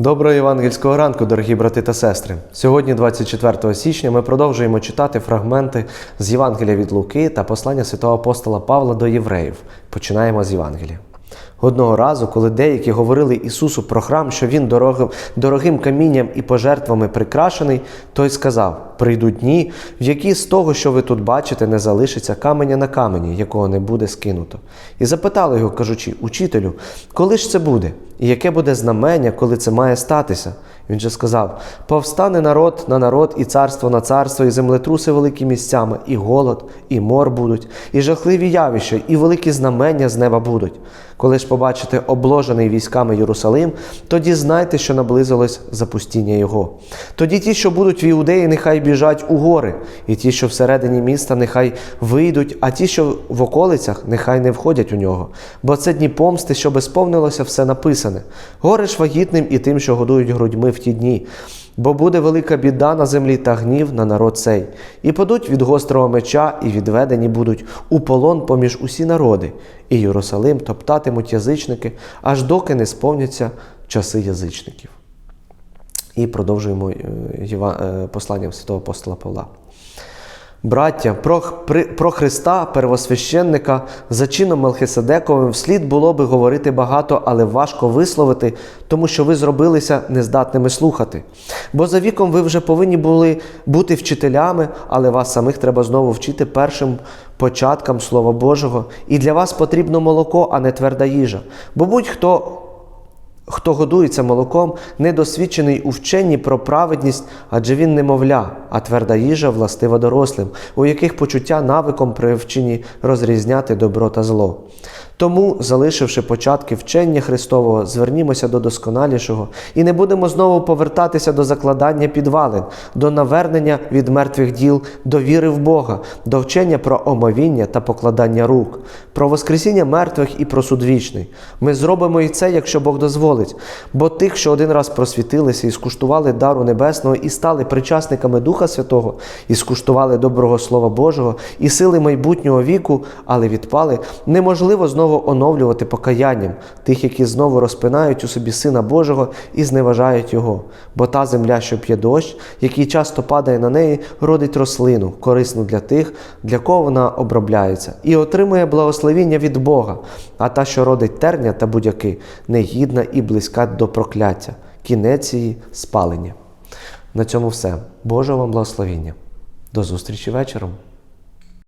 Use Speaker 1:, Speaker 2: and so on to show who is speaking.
Speaker 1: Доброго євангельського ранку, дорогі брати та сестри. Сьогодні, 24 січня, ми продовжуємо читати фрагменти з Євангелія від Луки та послання святого апостола Павла до євреїв. Починаємо з Євангелія. Одного разу, коли деякі говорили Ісусу про храм, що він дорогим, дорогим камінням і пожертвами прикрашений, той сказав: прийдуть дні, в які з того, що ви тут бачите, не залишиться каменя на камені, якого не буде скинуто. І запитали його, кажучи, учителю, коли ж це буде? І яке буде знамення, коли це має статися? Він же сказав: повстане народ на народ, і царство на царство, і землетруси великі місцями, і голод, і мор будуть, і жахливі явища, і великі знамення з неба будуть. Коли ж побачите обложений військами Єрусалим, тоді знайте, що наблизилось запустіння його. Тоді ті, що будуть в Іудеї, нехай біжать у гори, і ті, що всередині міста, нехай вийдуть, а ті, що в околицях, нехай не входять у нього. Бо це дні помсти, щоб сповнилося все написане. Горе ж вагітним і тим, що годують грудьми в ті дні. Бо буде велика біда на землі та гнів на народ цей, і падуть від гострого меча, і відведені будуть у полон поміж усі народи, і Єрусалим топтатимуть язичники, аж доки не сповняться часи язичників. І продовжуємо послання е, посланням святого апостола Павла. Браття, про, при- про Христа, первосвященника, за чином Мелхиседековим, вслід було би говорити багато, але важко висловити, тому що ви зробилися нездатними слухати. Бо за віком ви вже повинні були бути вчителями, але вас самих треба знову вчити першим початкам Слова Божого. І для вас потрібно молоко, а не тверда їжа. Бо будь-хто Хто годується молоком, недосвідчений у вченні про праведність, адже він немовля, а тверда їжа властива дорослим, у яких почуття навиком привчені розрізняти добро та зло. Тому, залишивши початки вчення Христового, звернімося до досконалішого і не будемо знову повертатися до закладання підвалин, до навернення від мертвих діл, до віри в Бога, до вчення про омовіння та покладання рук, про воскресіння мертвих і про суд вічний. Ми зробимо і це, якщо Бог дозволить. Бо тих, що один раз просвітилися і скуштували дару небесного, і стали причасниками Духа Святого, і скуштували доброго Слова Божого, і сили майбутнього віку, але відпали, неможливо знову оновлювати покаянням тих, які знову розпинають у собі Сина Божого і зневажають Його. Бо та земля, що п'є дощ, який часто падає на неї, родить рослину, корисну для тих, для кого вона обробляється, і отримує благословіння від Бога, а та, що родить терня та будяки, негідна і близька до прокляття, кінець її спалення. На цьому все. Божого вам благословіння. До зустрічі вечором.